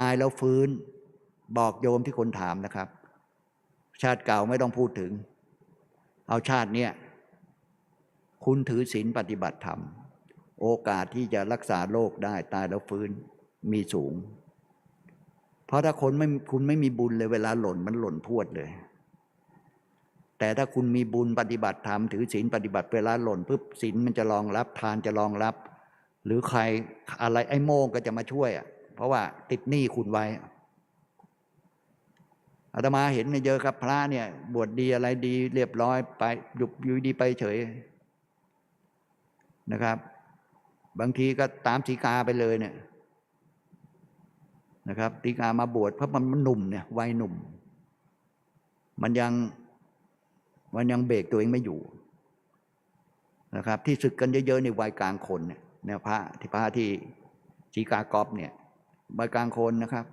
ตายแล้วฟื้นบอกโยมที่คนถามนะครับ ชาติเก่าไม่ต้องพูดถึง เอาชาติเนี้ยคุณถือศีลปฏิบัติธรรม โอกาสที่จะรักษาโรคได้ตายแล้วฟื้นมีสูง เพราะถ้าคนไม่คุณไม่มีบุญเลยเวลาหล่นมันหล่นพวดเลย แต่ถ้าคุณมีบุญปฏิบัติธรรมถือศีลปฏิบัติเวลาหล่นปุ๊บศีลมันจะรองรับทานจะรองรับ หรือใครอะไรไอ้โมงก็จะมาช่วยอะ เพราะว่าติดหนี้คุณไว้อาตมาเห็นเนี่ยเยอะครับพระเนี่ย บวชดีอะไรดีเรียบร้อยไปหยุบอยู่ดีไปเฉยนะครับ บางทีก็ตามสีกาไปเลยเนี่ยนะครับตีกามาบวชเพราะมันมันหนุ่มเนี่ยวัยหนุ่ม มันยังมันยังเบรกตัวเองไม่อยู่นะครับ ที่ศึกกันเยอะๆในวัยกลางคนเนี่ยพระที่พระที่สีกากอบเนี่ย วัยกลางคนนะครับ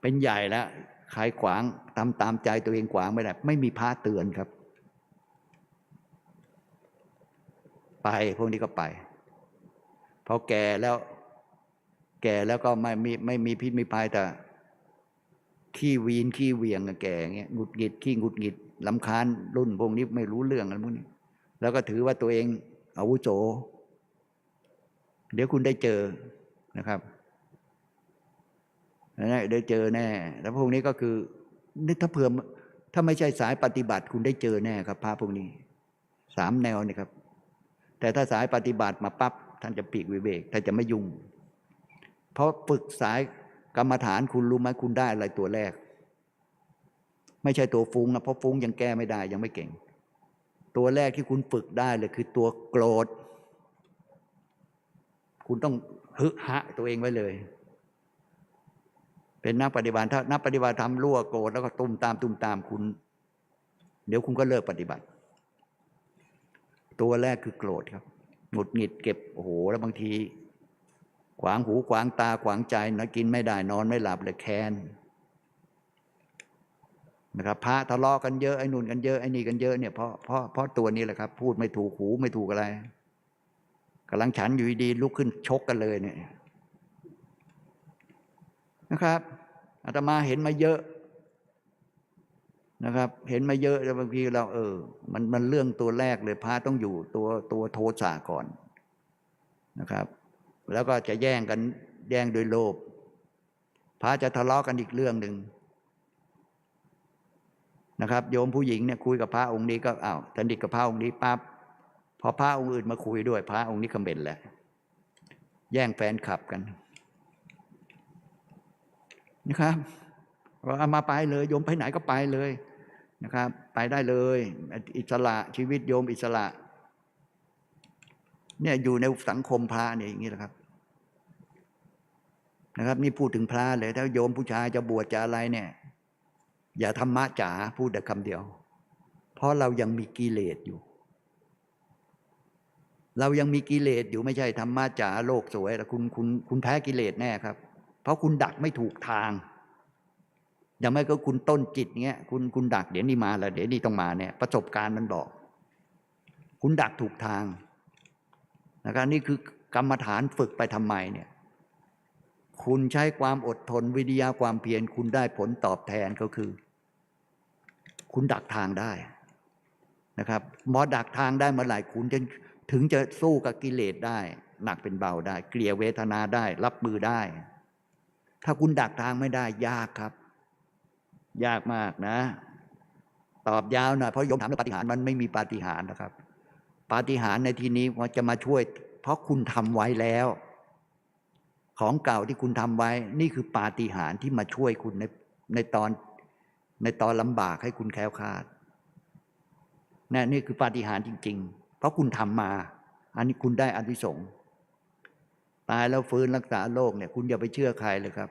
เป็นใหญ่แล้วใครขวางตามตามใจตัวเองขวางไม่ได้ ไม่มีพระเตือนครับ ไปพวกนี้ก็ไปพอแก่แล้ว แก่แล้วก็ไม่มีไม่มีพิษมีภัยแต่ขี้วีนขี้เวียงแก่เงี้ยหงุดหงิดขี้หงุดหงิดลำคาญรุ่นพวกนี้ไม่รู้เรื่องอะไรพวกนี้ แล้วก็ถือว่าตัวเองอาวุโสเดี๋ยวคุณได้เจอ นะครับนั่นได้เจอแน่ แล้วพวกนี้ก็คือนี่ถ้าเผื่อถ้าไม่ใช่สายปฏิบัติคุณได้เจอแน่ครับพระพวกนี้สามแนวนี่ครับ แต่ถ้าสายปฏิบัติมาปั๊บท่านจะปีกวิเวกท่านจะไม่ยุ่ง เพราะฝึกสายกรรมฐานคุณรู้ไหมคุณได้อะไรตัวแรก ไม่ใช่ตัวฟุ้งนะเพราะฟุ้งยังแก้ไม่ได้ยังไม่เก่ง ตัวแรกที่คุณฝึกได้เลยคือตัวโกรธ คุณต้องฮึหะตัวเองไว้เลย เป็นนักปฏิบัติถ้านักปฏิบัติทำรั่วโกรธแล้วก็ตุ้มตามตุ้มตามคุณ เดี๋ยวคุณก็เลิกปฏิบัติ ตัวแรกคือโกรธครับหงุดหงิดเก็บโอ้โหแล้วบางที ขวางหูขวางตาขวางใจนะกินไม่ได้นอนไม่หลับเลยแค้นนะครับพระทะเลาะกันเยอะไอ้นู่นกันเยอะไอ้นี่กันเยอะเนี่ยเพราะเพราะเพราะตัวนี้แหละครับ พูดไม่ถูกหูไม่ถูกอะไร กำลังฉันอยู่ดีลุกขึ้นชกกันเลยเนี่ยนะครับอาตมาเห็นมาเยอะนะครับ เห็นมาเยอะแล้วบางทีเราเออ มันมันเรื่องตัวแรกเลยพระต้องอยู่ตัวตัวโทสะก่อนนะครับ แล้วก็จะแย่งกันแย่งโดยโลภพระจะทะเลาะกันอีกเรื่องหนึ่งนะครับ โยมผู้หญิงเนี่ยคุยกับพระองค์นี้ก็อ้าวสนิทกับพระองค์นี้ปั๊บ พอพระองค์อื่นมาคุยด้วย พระองค์นี้คำเบ็นแหละแย่งแฟนขับกัน นะครับเราเอามาไปเลยโยมไปไหนก็ไปเลยนะครับ ไปได้เลย อิสระชีวิตโยมอิสระ เนี่ยอยู่ในสังคมพระเนี่ยอย่างนี้แหละครับ นะครับ นี่พูดถึงพระเลย ถ้าโยมผู้ชายจะบวชจะอะไรเนี่ย อย่าธรรมะจ๋าพูดแต่คำเดียว เพราะเรายังมีกิเลสอยู่ เรายังมีกิเลสอยู่ไม่ใช่ธรรมะจ๋าโลกสวยแต่คุณคุณคุณแพ้กิเลสแน่ครับ เพราะคุณดักไม่ถูกทางอย่างไม่ก็คุณต้นจิตเงี้ยคุณคุณดักเดี๋ยวนี้มาแล้วเดี๋ยวนี้ต้องมาเนี่ยประสบการณ์มันบอก คุณดักถูกทางนะครับนี่คือกรรมฐานฝึกไปทำไมเนี่ย คุณใช้ความอดทนวิทยาความเพียรคุณได้ผลตอบแทนก็คือ คุณดักทางได้นะครับหมอดักทางได้เมื่อไหร่คุณจะ ถึงจะสู้กับกิเลสได้ หนักเป็นเบาได้ เกลี่ยเวทนาได้ รับมือได้ ถ้าคุณดักทางไม่ได้ ยากครับ ยากมากนะ ตอบยาวหน่อยเพราะโยมถามเรื่องปาฏิหาริย์มันไม่มีปาฏิหาริย์นะครับ ปาฏิหาริย์ในที่นี้มันจะมาช่วย เพราะคุณทำไว้แล้ว ของเก่าที่คุณทำไว้ นี่คือปาฏิหาริย์ที่มาช่วยคุณในในตอนในตอนลำบากให้คุณแคล้วคลาดนี่นี่คือปาฏิหาริย์จริง ๆ เพราะคุณทำมา อันนี้คุณได้อันิสงส์ตายแล้วฟื้นรักษาโรคเนี่ย คุณอย่าไปเชื่อใครเลยครับ